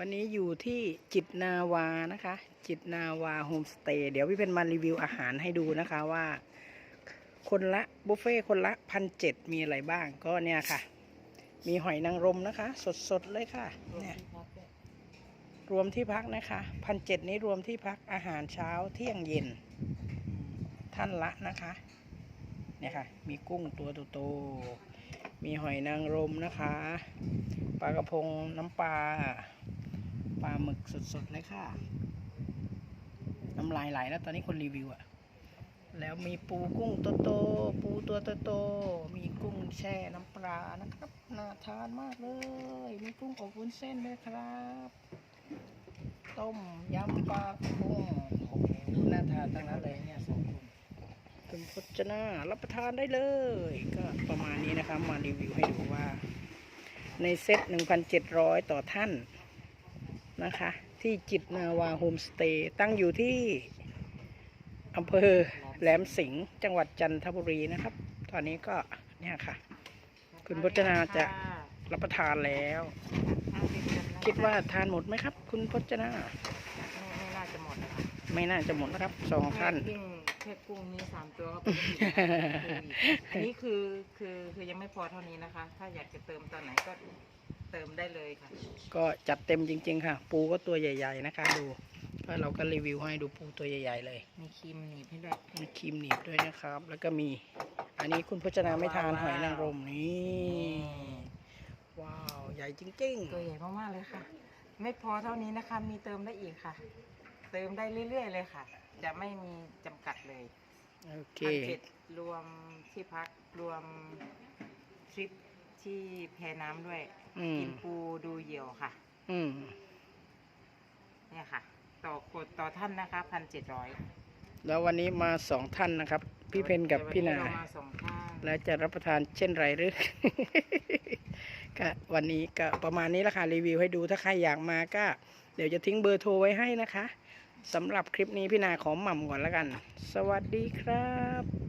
วันนี้อยู่ที่จิตนาวานะคะ จิตนาวาโฮมสเตย์เดี๋ยวพี่เพนมารีวิวอาหารให้ดูนะคะว่า คนละบุฟเฟ่คนละพันเจ็ดมีอะไรบ้างก็เนี่ยค่ะ มีหอยนางรมนะคะ สดๆเลยค่ะ เนี่ย รวมที่พักนะคะพันเจ็ดนี้รวมที่พักอาหารเช้าเที่ยงเย็น ท่านละนะคะ เนี่ยค่ะ มีกุ้งตัวโตๆมีหอยนางรมนะคะ ปลากระพงน้ำปลา ปลาหมึกสดๆเลยค่ะ น้ำลายไหลแล้วตอนนี้คนรีวิวอะแล้วมีปูกุ้งโตๆปูตัวโตๆมีกุ้งแช่น้ำปลานะครับ น่าทานมากเลย มีกุ้งอบวุ้นเส้นด้วยครับ ต้มยำปลากุ้งโอ้โหน่าทานทั้งนั้นเลยเนี่ยสองคนคุณพจนารับประทานได้เลย ก็ประมาณนี้นะครับ มารีวิวให้ดูว่า ในเซต1,700 ต่อท่าน นะคะ ที่จิตนาวาโฮมสเตย์ตั้งอยู่ที่อำเภอแหลมสิงห์จังหวัดจันทบุรีนะครับ ตอนนี้ก็เนี่ยค่ะ คุณพจนาจะรับประทานแล้ว คิดว่าทานหมดไหมครับ คุณพจนาไม่น่าจะหมดนะคะไม่น่าจะหมดนะครับสองท่านแค่กุ้งแค่กุ้งนี้สามตัวก็เป็นอิ่มแล้วอันนี้คือคือคือยังไม่พอเท่านี้นะคะ ถ้าอยากจะเติมตอนไหนก็ เติมได้เลยค่ะ ก็จัดเต็มจริง ๆ ค่ะ ปูก็ตัวใหญ่ ๆ นะคะ ดูก็เราก็รีวิวให้ดูปูตัวใหญ่ ๆ เลยมีครีมหนีบให้ด้วยมีครีมหนีบด้วยนะครับ แล้วก็มี อันนี้คุณพจนาไม่ทานหอยนางรมนี่ว้าวใหญ่จริงตัวใหญ่มากๆเลยค่ะ ไม่พอเท่านี้นะคะ มีเติมได้อีกค่ะ เติมได้เรื่อย ๆ เลยค่ะ จะไม่มีจำกัดเลยๆโอเคพันเจ็ดรวมที่พักรวมทริป ที่แพน้ำด้วย อืม กินปูดูเหยี่ยวค่ะ อืม เนี่ยค่ะ ต่อคนต่อท่านนะคะพันเจ็ดร้อยแล้ววันนี้มาสองท่านนะครับ พี่เพนกับพี่นา เรามาสองท่านแล้วจะรับประทานเช่นไรหรือ ก็วันนี้ก็ประมาณนี้ละค่ะรีวิวให้ดูถ้าใครอยากมาก็ เดี๋ยวจะทิ้งเบอร์โทรไว้ให้นะคะสำหรับคลิปนี้พี่นาขอหม่ำก่อนแล้วกัน สวัสดีครับ